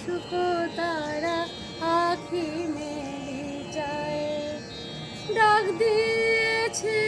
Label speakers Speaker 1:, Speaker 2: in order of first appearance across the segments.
Speaker 1: শুভ তারা আখি মেলি যায়। ডাক দিয়েছে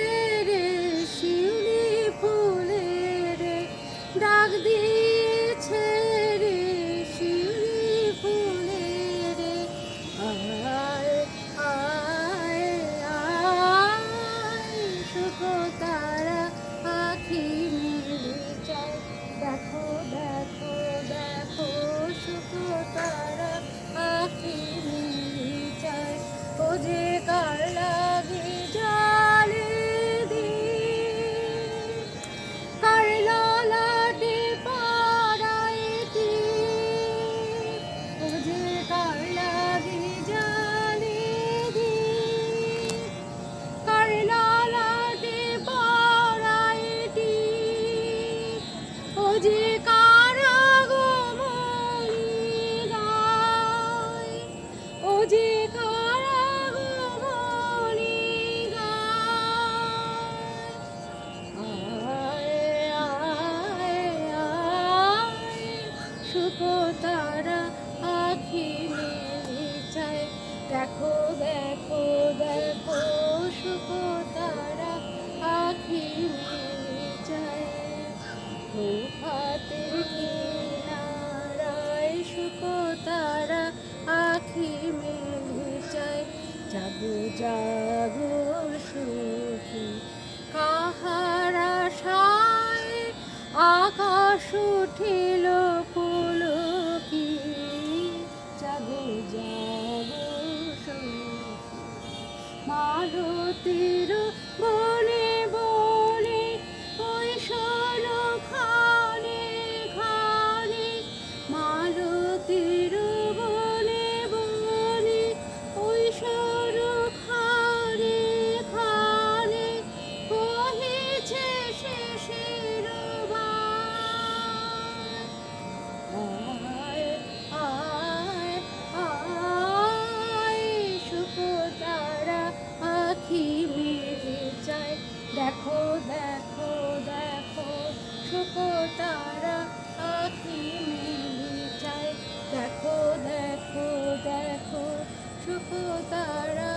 Speaker 1: রাতের কিনারায় শুকো তারা আখি মেঘে আকাশ উঠিল পুলকি। জাগো জাগো সুখী মালতির বনে ঠুকো তারা আখি মেলি চায় দেখো দেখো দেখো ঠুকো তারা